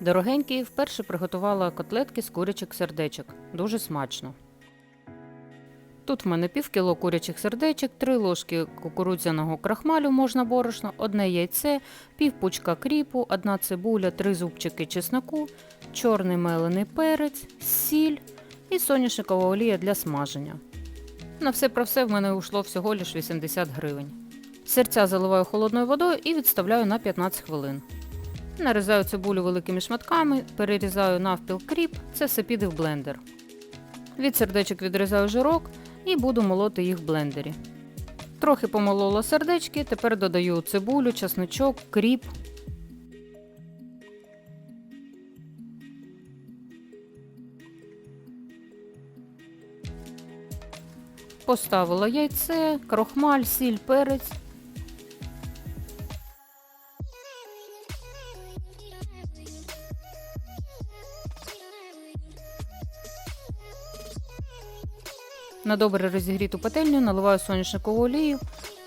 Дорогенькі, вперше приготувала котлетки з курячих сердечок. Дуже смачно. Тут в мене пів кіло курячих сердечок, 3 ложки кукурудзяного крахмалю можна борошно, одне яйце, пів пучка кріпу, одна цибуля, 3 зубчики чесноку, чорний мелений перець, сіль і соняшникова олія для смаження. На все про все в мене ушло всього лиш 80 гривень. Серця заливаю холодною водою і відставляю на 15 хвилин. Нарізаю цибулю великими шматками, перерізаю навпіл кріп, це все піде в блендер. Від сердечок відрізаю жирок і буду молоти їх в блендері. Трохи помолола сердечки, тепер додаю цибулю, чесночок, кріп. Поставила яйце, крохмаль, сіль, перець. На добре розігріту пательню наливаю соняшникову олію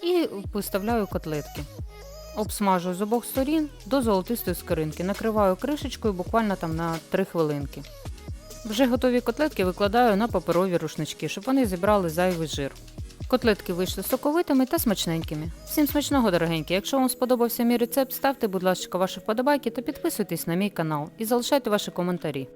і виставляю котлетки. Обсмажую з обох сторін до золотистої скоринки. Накриваю кришечкою буквально там на 3 хвилинки. Вже готові котлетки викладаю на паперові рушнички, щоб вони зібрали зайвий жир. Котлетки вийшли соковитими та смачненькими. Всім смачного, дорогенькі! Якщо вам сподобався мій рецепт, ставте, будь ласка, ваші вподобайки та підписуйтесь на мій канал і залишайте ваші коментарі.